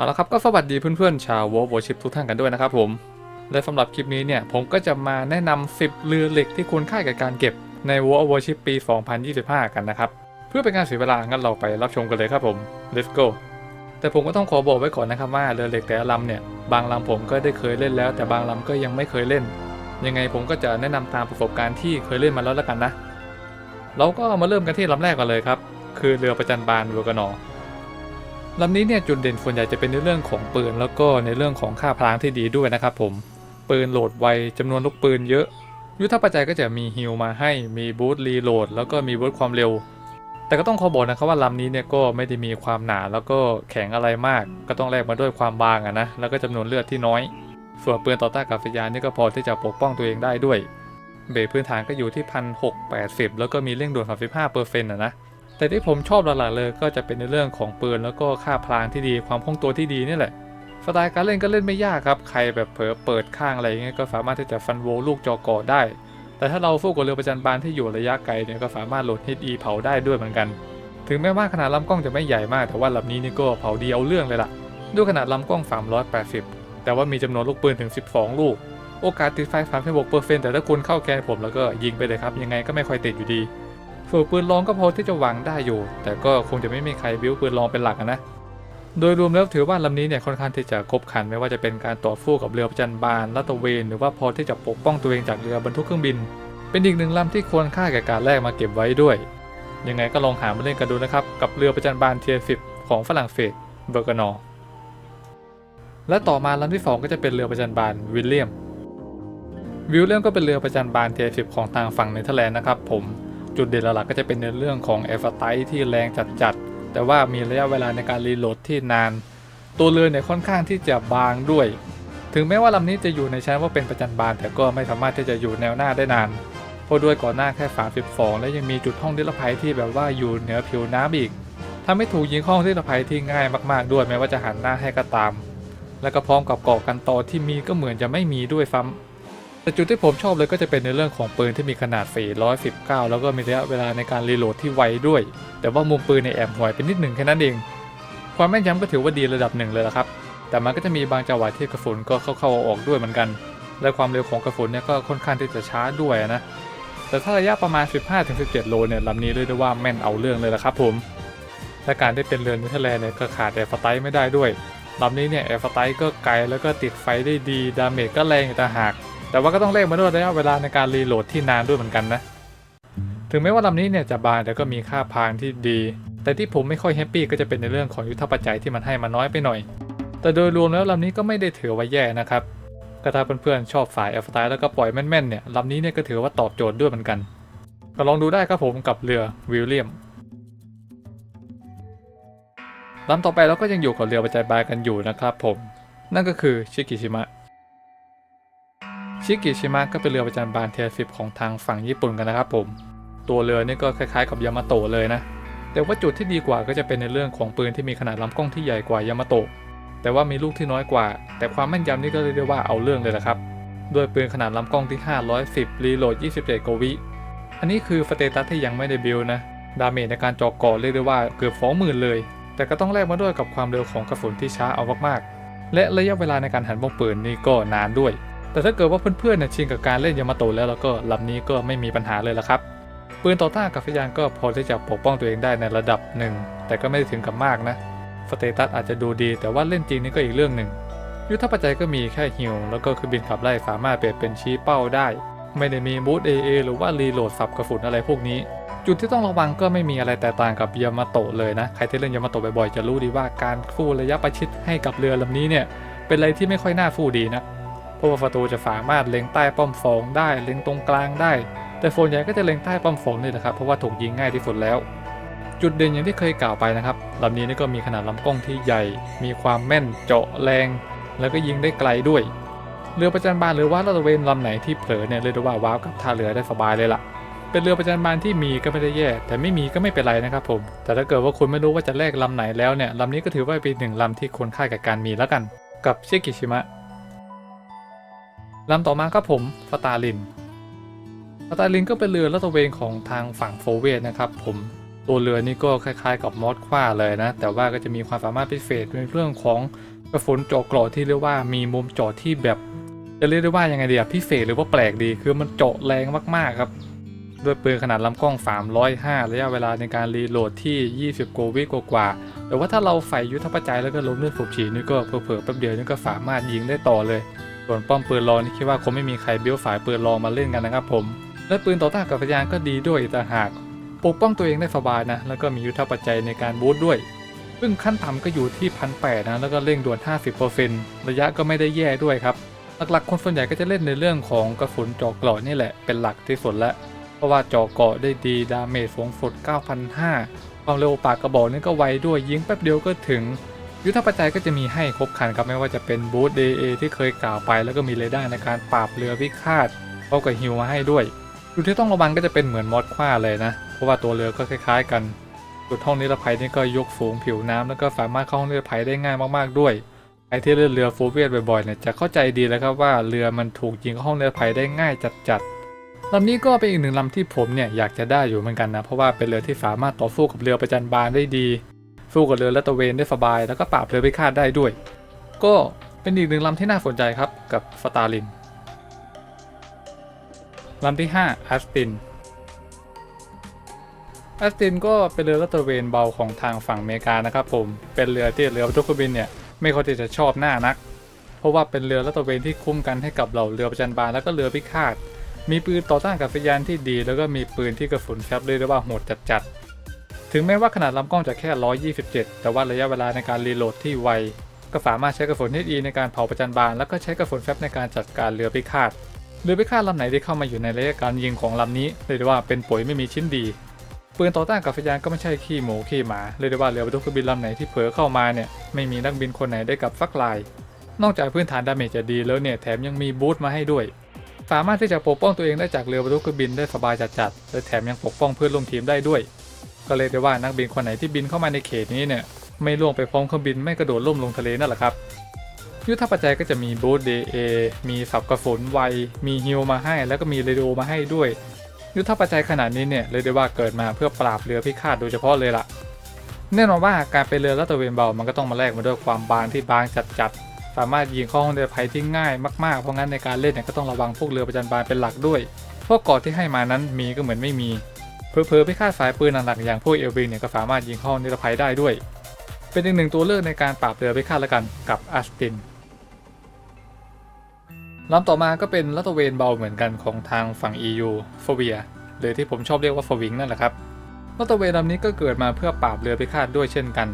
เอาละครับก็สวัสดีเพื่อนๆชาววอลโวชิปทุกท่านกันด้วยนะครับผมและสำหรับคลิปนี้เนี่ยผมก็จะมาแนะนำ 10 เรือเหล็กที่ควรค่ากับการเก็บใน World of Warship ปี 2025 กันนะครับ เพื่อเป็นการเสียเวลางั้นเราไปรับชมกันเลยครับผม let's go แต่ผมก็ต้องขอบอกไว้ก่อนนะครับว่าเรือเหล็กแต่ละลำเนี่ยบางลำผมก็ได้เคยเล่นแล้ว แต่บางลำก็ยังไม่เคยเล่น ยังไงผมก็จะแนะนำตามประสบการณ์ที่เคยเล่นมาแล้วล้วกันนะ เราก็มาเริ่มกันที่ลำแรกก่อนเลยครับ คือเรือประจันบานเวอร์กนอร์ ลำนี้เนี่ยจุดเด่นส่วนใหญ่จะเป็นในเรื่องของปืนแล้วก็ในเรื่องของค่าพลางที่ดีด้วยนะครับผม ปืนโหลดไวจำนวนลูกปืนเยอะ ยุทธปัจจัยก็จะมีฮิลมาให้มีบูทรีโหลดแล้วก็มีบูทความเร็ว แต่ก็ต้องขอบอกนะครับว่าลำนี้เนี่ยก็ไม่ได้มีความหนาแล้วก็แข็งอะไรมาก ก็ต้องแลกมาด้วยความบางอะนะแล้วก็จำนวนเลือดที่น้อย ส่วนปืนต่อต้านอากาศยานนี่ก็พอที่จะปกป้องตัวเองได้ด้วย เบรพื้นฐานก็อยู่ที่พันหกแปดสิบแล้วก็มีเร่งด่วน35เปอร์เซ็นต์นะนะ แต่ที่ผมชอบหลักๆเลยก็จะเป็นในเรื่องของปืนแล้วก็ค่าพลางที่ดีความคล่องตัวที่ดีนี่แหละสไตล์การเล่นก็เล่นไม่ยากครับ ใครแบบเผลอเปิดข้างอะไรเงี้ยก็สามารถที่จะฟันโวลูกจอกอได้ แต่ถ้าเราสู้กับเรือประจันบานที่อยู่ระยะไกลเนี่ยก็สามารถโหลดฮิตอีเผาได้ด้วยเหมือนกัน ถึงแม้ว่าขนาดลำกล้องจะไม่ใหญ่มาก แต่ว่าลำนี้นี่ก็เผาดีเอาเรื่องเลยล่ะ ด้วยขนาดลำกล้อง 380 แต่ว่ามีจำนวนลูกปืนถึง 12 ลูก โอกาสติดไฟ36เปอร์เซ็นต์แต่ถ้าคุณเข้าแกนผมแล้วก็ยิงไปเลยครับ ยังไงก็ไม่ค่อยติดอยู่ดี ส่วนปืนลองก็พอที่จะหวังได้อยู่ แต่ก็คงจะไม่มีใครบิ้วปืนลองเป็นหลักนะ โดยรวมแล้วถือว่าลำนี้เนี่ยค่อนข้างที่จะครบครันไม่ว่าจะเป็นการต่อสู้กับเรือประจันบานลาดตเวน หรือว่าพอที่จะปกป้องตัวเองจากเรือบรรทุกเครื่องบิน เป็นอีกหนึ่งลำที่ควรค่าแก่การแลกมาเก็บไว้ด้วย ยังไงก็ลองหามาเล่นกันดูนะครับกับเรือประจันบานเทียสิบของฝรั่งเศสเบอร์กานอและต่อมาลำที่สองก็จะเป็นเรือประจันบานวิลเลียมวิลเลียมก็เป็นเรือประจันบานเทียสิบของทางฝั่งเนเธอร์แลนด์นะครับผม จุดเด่นหลักๆก็จะเป็นในเรื่องของเอฟไตที่แรงจัดๆ แต่ว่ามีระยะเวลาในการรีโหลดที่นาน ตัวเรือเนี่ยค่อนข้างที่จะบางด้วย ถึงแม้ว่าลำนี้จะอยู่ในชั้นว่าเป็นประจันบาน แต่ก็ไม่สามารถที่จะอยู่แนวหน้าได้นาน เพราะด้วยก่อนหน้าแค่ฝา12 และยังมีจุดห้องนิรภัยที่แบบว่าอยู่เหนือผิวน้ำอีกทำให้ถูกยิงห้องนิรภัยที่ง่ายมากๆ ด้วยแม้ว่าจะหันหน้าให้ก็ตาม และก็พร้อมกับเกาะกันตอที่มีก็เหมือนจะไม่มีด้วยซ้ำ แต่จุดที่ผมชอบเลยก็จะเป็นในเรื่องของปืนที่มีขนาดฝี119 แล้วก็มีระยะเวลาในการรีโหลดที่ไวด้วย แต่ว่ามุมปืนในแอบห่วยเป็นนิดหนึ่งแค่นั้นเอง ความแม่นยำก็ถือว่าดีระดับหนึ่งเลยละครับ แต่มันก็จะมีบางจังหวะที่กระสุนก็เข้าๆออกด้วยเหมือนกัน และความเร็วของกระสุนเนี่ยก็ค่อนข้างที่จะช้าด้วยนะ แต่ถ้าระยะประมาณ 15-17 โลเนี่ยลำนี้เรียกได้ว่าแม่นเอาเรื่องเลยละครับผมและการที่เป็นเรือนเนเธอร์แลนด์เนี่ยก็ขาดแอร์ฟไตไม่ได้ด้วยลำนี้เนี่ยแอร์ฟไตก็ไกลแล้วก็ติดไฟได้ดีดาเมจก็แรงอีกต่างหาก แต่ว่าก็ต้องเล่มาด้วยระยะเวลาในการรีโหลดที่นานด้วยเหมือนกันนะ ถึงแม้ว่าลำนี้เนี่ยจะบางแต่ก็มีค่าพางที่ดี แต่ที่ผมไม่ค่อยแฮปปี้ก็จะเป็นในเรื่องของยุทธปัจจัยที่มันให้มาน้อยไปหน่อย แต่โดยรวมแล้วลำนี้ก็ไม่ได้ถือว่าแย่นะครับก็ถ้าเพื่อนๆชอบสายแอฟไตแล้วก็ปล่อยแม่นๆเนี่ยลำนี้เนี่ยก็ถือว่าตอบโจทย์ด้วยเหมือนกัน ก็ลองดูได้ครับผมกับเรือวิลเลียมลำต่อไปเราก็ยังอยู่กับเรือประจัยบายกันอยู่นะครับผม นั่นก็คือชิกิชิมะ ชิกิชิมะก็เป็นเรือประจันบานเทียสิบของทางฝั่งญี่ปุ่นกันนะครับผม ตัวเรือนี่ก็คล้ายๆกับยามาโตะเลยนะ แต่ว่าจุดที่ดีกว่าก็จะเป็นในเรื่องของปืนที่มีขนาดลำกล้องที่ใหญ่กว่ายามาโตะ แต่ว่ามีลูกที่น้อยกว่า แต่ความแม่นยำนี่ก็เรียกได้ว่าเอาเรื่องเลยละครับ ด้วยปืนขนาดลำกล้องที่ 510 รีโหลด 27 กวิ อันนี้คือสเตตัสที่ยังไม่ได้บิลนะ ดาเมจในการจอกก่อเรียกได้ว่าเกือบ20,000เลย แต่ก็ต้องแลกมาด้วยกับความเร็วของกระสุนที่ช้าเอามากๆ และระยะเวลาในการหันวงปืนนี่ก็นานด้วย แต่ถ้าเกิดว่าเพื่อนๆเนี่ยชินกับการเล่นยามาโตแล้วแล้วก็ลำนี้ก็ไม่มีปัญหาเลยละครับปืนต่อต้านอากาศยานก็พอที่จะปกป้องตัวเองได้ในระดับหนึ่ง แต่ก็ไม่ได้ถึงกับมากนะสเตตัสอาจจะดูดี แต่ว่าเล่นจริงนี่ก็อีกเรื่องหนึ่งยุทธปัจจัยก็มีแค่ฮิลแล้วก็คือบินขับไล่สามารถเปลี่ยนเป็นชี้เป้าได้ ไม่ได้มีบูท AA หรือว่ารีโหลดสับกระสุนอะไรพวกนี้ จุดที่ต้องระวังก็ไม่มีอะไรแตกต่างกับยามาโตะเลยนะ ใครที่เล่นยามาโตะบ่อยๆจะรู้ดีว่าการฟูระยะประชิดให้กับเรือลำนี้เนี่ยเป็นอะไรที่ไม่ค่อยน่าฟูดีนะ เพราะว่าศัตรูจะสามารถเล็งใต้ป้อมฟองได้เล็งตรงกลางได้ แต่โฟนใหญ่ก็จะเล็งใต้ป้อมฟองนี่แหละครับเพราะว่าถูกยิงง่ายที่สุดแล้ว จุดเด่นอย่างที่เคยกล่าวไปนะครับลำนี้นี่ก็มีขนาดลำกล้องที่ใหญ่ มีความแม่นเจาะแรง แล้วก็ยิงได้ไกลด้วยเรือประจันบานหรือว่าลาดตระเวนลำไหนที่เผลอเนี่ยเรียกได้ว่าว้าวกับท่าเรือได้สบายเลยล่ะเป็นเรือประจันบานที่มีก็ไม่ได้แย่ แต่ไม่มีก็ไม่เป็นไรนะครับผม แต่ถ้าเกิดว่าคุณไม่รู้ว่าจะแลกลำไหนแล้วเนี่ยลำนี้ก็ถือว่าเป็นหนึ่งลำที่ควรค่ากับการมีแล้วกัน กับเชกิชิมะ ลำต่อมาครับผมสตาลินสตาลินก็เป็นเรือลาดตระเวนของทางฝั่งโฟเวตนะครับผมตัวเรือนี่ก็คล้ายๆกับมอสคว้าเลยนะ แต่ว่าก็จะมีความสามารถพิเศษในเรื่องของกระสุนจาะกราะที่เรียกว่ามีมุมจาะที่แบบจะเรียกได้ว่ายังไงดีอะพิเศษหรือว่าแปลกดีคือมันเจาะแรงมากๆครับด้วยปืนขนาดลำกล้อง 305 ระยะเวลาในการรีโหลดที่ 20 กว่าวิกว่าๆแต่ว่าถ้าเราใส่ยุทธปัจจัยแล้วก็ล้มเลือดฝูฉีนี่ก็เผลอๆแป๊บเดียวนี่ก็สามารถยิงได้ต่อเลย ส่วนป้อมปืนรองนี่คิดว่าคงไม่มีใครเบี้ยวฝ่ายปืนรองมาเล่นกันนะครับผม และปืนต่อต้านอากาศยานก็ดีด้วยอีกต่างหากปกป้องตัวเองได้สบายนะ แล้วก็มียุทธปัจจัยในการบูสต์ด้วย ซึ่งขั้นต่ำก็อยู่ที่พันแนะ แล้วก็เร่งด่วน 50%ระยะก็ไม่ได้แย่ด้วยครับ หลักๆ คนส่วนใหญ่ก็จะเล่นในเรื่องของกระสุนจาะเกราะนี่แหละ เป็นหลักที่สุดล้วเพราะว่าจาะเกราะได้ดีดาเมจสูงสุด9,500ความเร็วปากกระบอกนี่ก็ไวด้วยยิงแป๊บเดียวก็ถึง ยุทธปัจจัยก็จะมีให้ครบครันครับไม่ว่าจะเป็นบูสต์ DA ที่เคยกล่าวไป แล้วก็มีเรดาร์ในการปราบเรือพิฆาตพร้อมกับฮิวมาให้ด้วยจุดที่ต้องระวังก็จะเป็นเหมือนมอดคว้าเลยนะ เพราะว่าตัวเรือก็คล้าย ๆ กันจุดห้องนิรภัยนี่ก็ยกสูงผิวน้ำแล้วก็สามารถเข้าห้องนิรภัยได้ง่ายมากๆด้วยใครที่เล่นเรือโฟเวียดบ่อยๆเนี่ยจะเข้าใจดีแล้วครับว่าเรือมันถูกยิงเข้าห้องนิรภัยได้ง่ายจัดๆลำนี้ก็เป็นอีกหนึ่งลำที่ผมเนี่ยอยากจะได้อยู่เหมือนกันนะเพราะว่าเป็นเรือที่สามารถต่อสู้กับเรือประจันบานได้ดี สู้กับเรือและตะเวนได้สบาย แล้วก็ปราบเรือพิฆาตได้ด้วย ก็เป็นอีกหนึ่งลำที่น่าสนใจครับกับสตาร์ลินลำที่5อัสตินแอสตินก็เป็นเรือลาดตะเวนเบาของทางฝั่งอเมริกานะครับผม เป็นเรือที่เรือบรรทุกเครื่องบินเนี่ยไม่ค่อยจะชอบหน้านัก เพราะว่าเป็นเรือลาดตะเวนที่คุ้มกันให้กับเหล่าเรือประจันบานแล้วก็เรือพิฆาต มีปืนต่อต้านกับยานที่ดี แล้วก็มีปืนที่กระสุนแคปเรียกได้ว่าโหดจัดๆ ถึงแม้ว่าขนาดลำกล้องจะแค่ 127 แต่ว่าระยะเวลาในการรีโหลดที่ไว ก็สามารถใช้กระสุน HE ในการเผาประจันบาน แล้วก็ใช้กระสุนแฟบในการจัดการเรือพิฆาตเรือพิฆาตลำไหนที่เข้ามาอยู่ในระยะการยิงของลำนี้เรียกได้ว่าเป็นปุ๋ยไม่มีชิ้นดีปืนต่อต้านกับพยานก็ไม่ใช่ขี้หมูขี้หมาเรียกได้ว่าเรือบรรทุกเครื่องบินลำไหนที่เผลอเข้ามาเนี่ยไม่มีนักบินคนไหนได้กับฟักลาย นอกจากพื้นฐานดาเมจจะดีแล้วเนี่ยแถมยังมีบูสต์มาให้ด้วย สามารถที่จะปกป้องตัวเองได้จากเรือบรรทุกเครื่องบินได้สบายจัดๆและแถมยังปกป้องเพื่อนร่วมทีมได้ด้วย ก็เลยได้ว่านักบินคนไหนที่บินเข้ามาในเขตนี้เนี่ยไม่ล่วงไปพร้อมเครื่องบินไม่กระโดดล่มลงทะเลนั่นแหละครับยุทธปัจจัยก็จะมีบูสต์เดเอมีสับกระสุนไว มีฮิลมาให้ แล้วก็มีเรดิโอมาให้ด้วย ยุทธปัจจัยขนาดนี้เนี่ยเลยได้ว่าเกิดมาเพื่อปราบเรือพิฆาตโดยเฉพาะเลยล่ะ แน่นอนว่าการเป็นเรือลาดตระเวนเบา มันก็ต้องมาแลกมาด้วยความบางที่บางจัดๆ สามารถยิงข้าห้องเรือภัยที่ง่ายมากๆ เพราะงั้นในการเล่นเนี่ยก็ต้องระวังพวกเรือประจันบานเป็นหลักด้วยพวกเกาะที่ให้มานั้นมีก็เหมือนไม่มี เพอเพอๆพิฆาตสายปืนหนักๆอย่างพวกเอลวิงเนี่ยก็สามารถยิงห้องนิรภัยได้ด้วย เป็นอีกหนึ่งตัวเลือกในการปราบเรือพิฆาตละกันกับอัสตินลำต่อมาก็เป็นลัตเวนเบาเหมือนกันของทางฝั่ง EU ฟเวียหรือที่ผมชอบเรียกว่าฟวิงนั่นแหละครับลัตเวนลำนี้ก็เกิดมาเพื่อปราบเรือพิฆาตด้วยเช่นกัน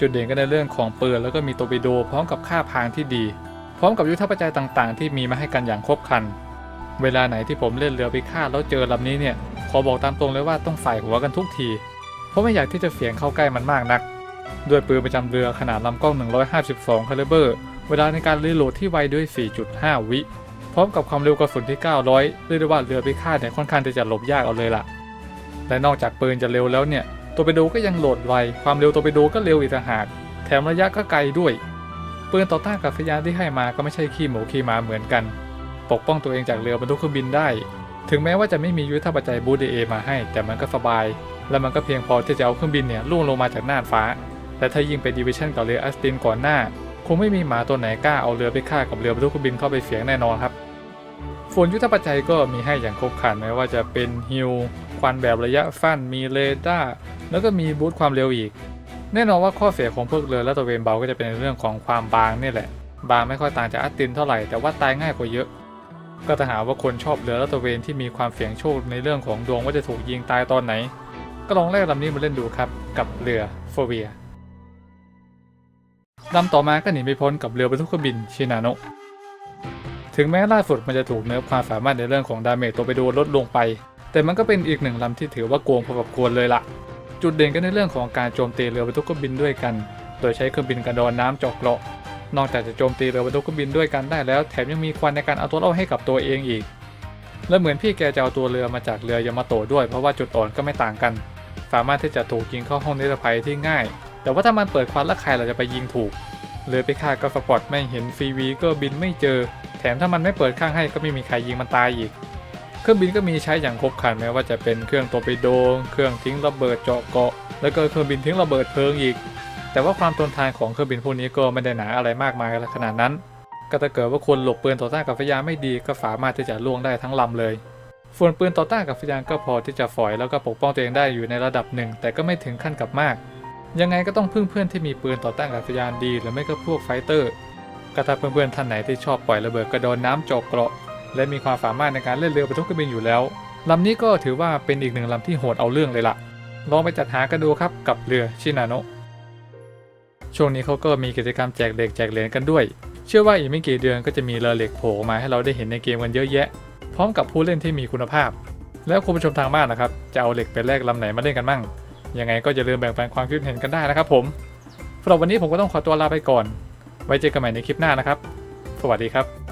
จุดเด่นก็ในเรื่องของปืนแล้วก็มีโตร์ปิโดพร้อมกับค่าพางที่ดี พร้อมกับยุทธปัจจัยต่างๆ ที่มีมาให้กันอย่างครบครัน เวลาไหนที่ผมเล่นเรือพิฆาตแล้วเจอลำนี้เนี่ย ขอบอกตามตรงเลยว่าต้องใส่หัวกันทุกที เพราะไม่อยากที่จะเสียงเข้าใกล้มันมากนัก ด้วยปืนประจำเรือขนาดลำกล้อง 152 คาลิเบอร์ เวลาในการรีโหลดที่ไวด้วย 4.5 วิ พร้อมกับความเร็วกระสุนที่ 900 เรียกได้ว่าเรือพิฆาตเนี่ยค่อนข้างที่จะหลบยากเอาเลยล่ะ และนอกจากปืนจะเร็วแล้วเนี่ย ตัวไปโดก็ยังโหลดไว ความเร็วตัวไปโดก็เร็วอีกต่างหาก แถมระยะก็ไกลด้วย ปืนต่อต้านกับพยานที่ให้มาก็ไม่ใช่ขี้หมูขี้หมาเหมือนกัน ปกป้องตัวเองจากเรือบรรทุกเครื่องบินได้ ถึงแม้ว่าจะไม่มียุทธปัจจัยบูเดเอมาให้ แต่มันก็สบาย และมันก็เพียงพอที่จะเอาเครื่องบินเนี่ยล่วงลงมาจากน่านฟ้า และถ้ายิงไปดิวิชั่นกับเรืออัสตินก่อนหน้า คงไม่มีหมาตัวไหนกล้าเอาเรือไปฆ่ากับเรือบรรทุกเครื่องบินเข้าไปเสียงแน่นอนครับฝนยุทธปัจจัยก็มีให้อย่างครบครันไม่ว่าจะเป็นฮิลควันแบบระยะสั้นมีเรดาร์แล้วก็มีบูตความเร็วอีก แน่นอนว่าข้อเสียของพวกเรือและตระเวนเบาก็จะเป็นในเรื่องของความบางนี่แหละ บางไม่ค่อยต่างจากอัตตินเท่าไหร่แต่ว่าตายง่ายกว่าเยอะ ก็ถ้าหาว่าคนชอบเรือและตเวนที่มีความเสี่ยงโชคในเรื่องของดวงว่าจะถูกยิงตายตอนไหน ก็ลองแลกลำนี้มาเล่นดูครับ กับเรือโฟเวียลำต่อมาก็หนีไม่พ้นกับเรือบรรทุกเครื่องบินชินาโนะถึงแม้ล่าสุดมันจะถูกเนิร์ฟความสามารถในเรื่องของดาเมจตัวไปดูลดลงไป แต่มันก็เป็นอีกหนึ่งลำที่ถือว่าโกงพอกับควรเลยละจุดเด่นก็ในเรื่องของการโจมตีเรือบรรทุกเครื่องบินด้วยกัน โดยใช้เครื่องบินกระดอนน้ำเจอกเกราะ นอกจากจะโจมตีเรือบรรทุกเครื่องบินด้วยกันได้แล้วแถมยังมีควันในการเอาตัวรอดให้กับตัวเองอีก และเหมือนพี่แกจะเอาตัวเรือมาจากเรือยามาโตด้วยเพราะว่าจุดอ่อนก็ไม่ต่างกัน สามารถที่จะถูกยิงเข้าห้องนิรภัยที่ง่าย แต่ว่าถ้ามันเปิดควันแล้วใครเราจะไปยิงถูกเรือไปฆ่าก็สปอตไม่เห็นฟีวีก็บินไม่เจอ แถมถ้ามันไม่เปิดข้างให้ก็ไม่มีใครยิงมันตายอีก เครื่องบินก็มีใช้อย่างครบครันไม่ว่าจะเป็นเครื่องตัวไปโดเครื่องทิ้งระเบิดเจาะเกาะ แล้วก็เครื่องบินทิ้งระเบิดเพลิงอีก แต่ว่าความทนทานของเครื่องบินพวกนี้ก็ไม่ได้หนาอะไรมากมายขนาดนั้น ก็ถ้าเกิดว่าคนหลบปืนต่อต้านกับพยานไม่ดีก็สามารถที่จะล่วงได้ทั้งลำเลยส่วนปืนต่อต้านกับพยานก็พอที่จะฝอยแล้วก็ปกป้องตัวเองได้อยู่ในระดับหนึ่ง แต่ก็ไม่ถึงขั้นกับมาก ยังไงก็ต้องพึ่งเพื่อนที่มีปืนต่อต้านกับพยานดี หรือไม่ก็พวกไฟเตอร์ก็ถ้าเพื่อนๆท่านไหนที่ชอบปล่อยระเบิดกระโดนน้ำจาะเกราะ และมีความสามารถในการเล่นเรือบรรทุกเครื่องบินอยู่แล้วลำนี้ก็ถือว่าเป็นอีกหนึ่งลำที่โหดเอาเรื่องเลยล่ะลองไปจัดหากันดูครับกับเรือชินาโนะ ช่วงนี้เขาก็มีกิจกรรมแจกเหล็กแจกเหรียญกันด้วย เชื่อว่าอีกไม่กี่เดือนก็จะมีเรือเหล็กโผล่มาให้เราได้เห็นในเกมกันเยอะแยะ พร้อมกับผู้เล่นที่มีคุณภาพ แล้วคุณผู้ชมทางบ้านนะครับจะเอาเหล็กไปแลกลำไหนมาเล่นกันมั่งยังไงก็อย่าลืมแบ่งปันความคิดเห็นกันได้นะครับผมสำหรับวันนี้ผมก็ต้องขอตัวลาไปก่อน ไว้เจอกันใหม่ในคลิปหน้านะครับ สวัสดีครับ